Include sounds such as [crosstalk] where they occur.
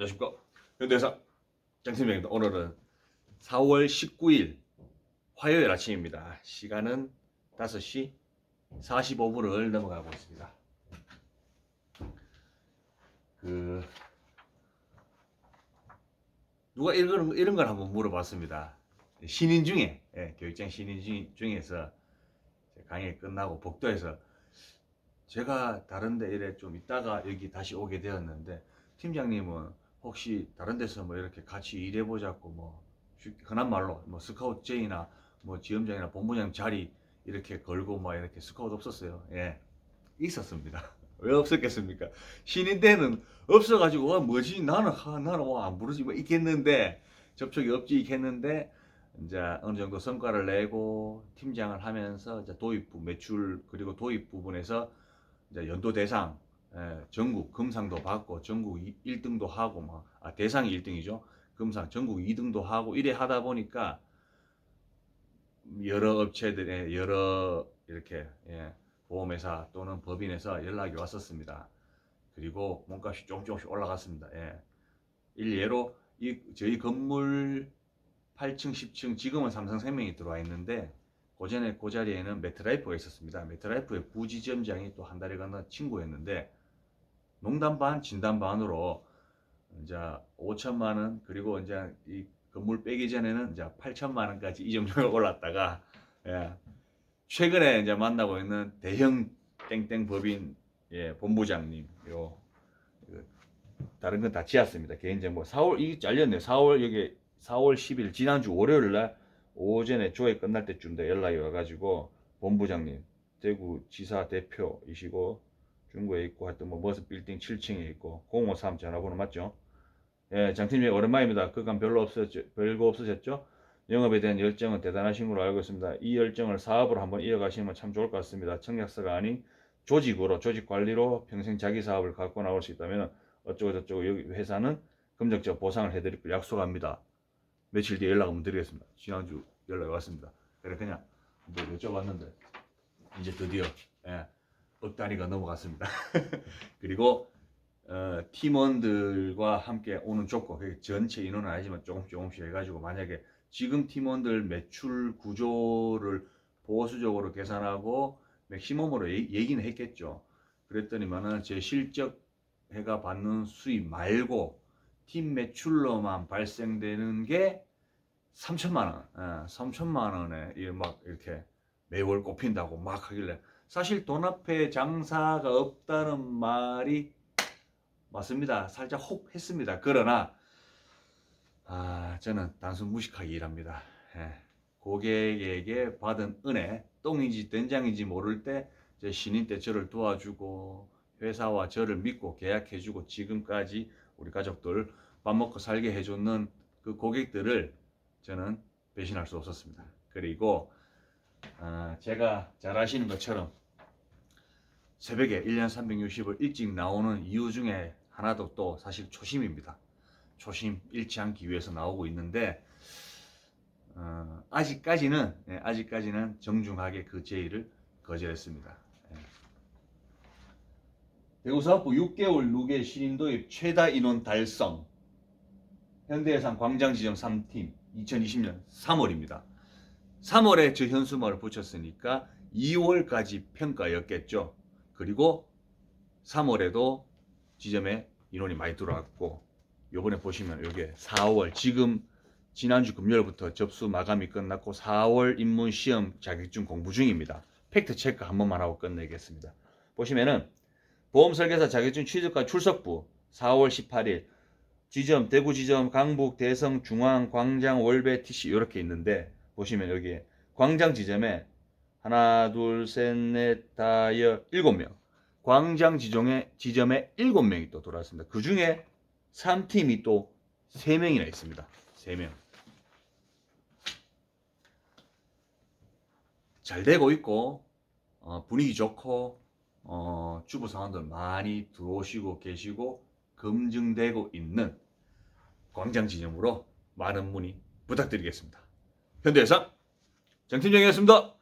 안녕하십니까? 현대사 장팀장입니다. 오늘은 4월 19일 화요일 아침입니다. 시간은 5시 45분을 넘어가고 있습니다. 그 누가 이런, 이런 걸 한번 물어봤습니다. 신인 중에 예, 교육장 신인 중, 중에서 강의 끝나고 복도에서 제가 다른데 이래 좀 있다가 여기 다시 오게 되었는데 팀장님은 혹시 다른 데서 뭐 이렇게 같이 일해보자고 뭐 쉽- 흔한 말로 뭐 스카우트 제이나 뭐 지점장이나 본부장 자리 이렇게 걸고 뭐 이렇게 스카우트 없었어요. 예, 있었습니다. [laughs] 왜 없었겠습니까? 신인 때는 없어가지고 와 뭐지 나는 하, 나는 뭐안 부르지 뭐 있겠는데 접촉이 없지 있겠는데 이제 어느 정도 성과를 내고 팀장을 하면서 이제 도입부 매출 그리고 도입 부분에서 이제 연도 대상 예, 전국 금상도 받고 전국 1등도 하고 막 아, 대상이 1등이죠. 금상 전국 2등도 하고 이래 하다 보니까 여러 업체들의 여러 이렇게 예, 보험회사 또는 법인에서 연락이 왔었습니다. 그리고 몸값이 조금 조금씩 올라갔습니다. 예. 일예로 이 저희 건물 8층, 10층 지금은 삼성생명이 들어와 있는데 고전에 그 자리에는 매트라이프가 있었습니다. 매트라이프의 부지점장이 또 한 달에 건너 친구였는데 농담 반 진담 반으로 이제 5천만 원 그리고 이제 이 건물 빼기 전에는 이제 8천만 원까지 이 정도로 [laughs] 올랐다가 예. 최근에 이제 만나고 있는 대형 땡땡 법인 예, 본부장님 요 이거 다른 건 다 지었습니다. 개인정보 4월 이게 잘렸네요. 4월 여기 4월 10일 지난주 월요일 날 오전에 조회 끝날 때쯤 돼 연락이 와가지고 본부장님 대구 지사 대표이시고 중구에 있고 하여튼 뭐 머스 빌딩 7층에 있고 053 전화번호 맞죠? 예, 장팀장님 오랜만입니다. 그간 별로 없었죠, 별거 없으셨죠? 영업에 대한 열정은 대단하신 걸로 알고 있습니다. 이 열정을 사업으로 한번 이어가시면 참 좋을 것 같습니다. 청약서가 아닌 조직으로 조직 관리로 평생 자기 사업을 갖고 나올 수 있다면 어쩌고 저쩌고 여기 회사는 금전적 보상을 해드릴 걸 약속합니다. 며칠 뒤에 연락 한번 드리겠습니다. 지난주 연락이 왔습니다. 그래 그냥 뭐 여쭤봤는데 이제 드디어 예, 억 단위가 넘어갔습니다. [laughs] 그리고 어, 팀원들과 함께 오는 조건, 전체 인원은 아니지만 조금 조금씩 해가지고 만약에 지금 팀원들 매출 구조를 보수적으로 계산하고 맥시멈으로 얘- 얘기는 했겠죠. 그랬더니만은 제 실적 해가 받는 수입 말고 팀 매출로만 발생되는 게 3천만 원, 예, 3천만 원에 막 이렇게 매월 꼽힌다고 막 하길래 사실 돈 앞에 장사가 없다는 말이 맞습니다. 살짝 혹 했습니다. 그러나 아 저는 단순 무식하게 일합니다. 예, 고객에게 받은 은혜 똥인지 된장인지 모를 때 제 신인 때 저를 도와주고 회사와 저를 믿고 계약해주고 지금까지 우리 가족들 밥 먹고 살게 해줬는 그 고객들을 저는 배신할 수 없었습니다. 그리고 아, 제가 잘 아시는 것처럼 새벽에 1년 360을 일찍 나오는 이유 중에 하나도 또 사실 초심입니다. 초심 잃지 않기 위해서 나오고 있는데 어, 아직까지는 예, 아직까지는 정중하게 그 제의를 거절했습니다. 예. 대구사업부 6개월 누계 신임 도입 최다 인원 달성 현대해상 광장지점 3팀 2020년 3월입니다. 3월에 저 현수막을 붙였으니까 2월까지 평가였겠죠. 그리고 3월에도 지점에 인원이 많이 들어왔고 요번에 보시면 요게 4월 지금 지난주 금요일부터 접수 마감이 끝났고 4월 입문 시험 자격증 공부 중입니다. 팩트 체크 한 번만 하고 끝내겠습니다. 보시면은 보험 설계사 자격증 취득과 출석부 4월 18일 지점 대구 지점 강북 대성 중앙 광장 월배 TC 이렇게 있는데 보시면 여기 광장 지점에 하나 둘 셋 넷 다 여 일곱 명 광장 지점에 지점에 일곱 명이 또 돌아왔습니다. 그 중에 3팀이 또 3명이나 있습니다. 3명. 잘 되고 있고 어, 분위기 좋고 어, 주부 사원들 많이 들어오시고 계시고 검증되고 있는 광장 지점으로 많은 문의 부탁드리겠습니다. 현대해상 정팀장이었습니다.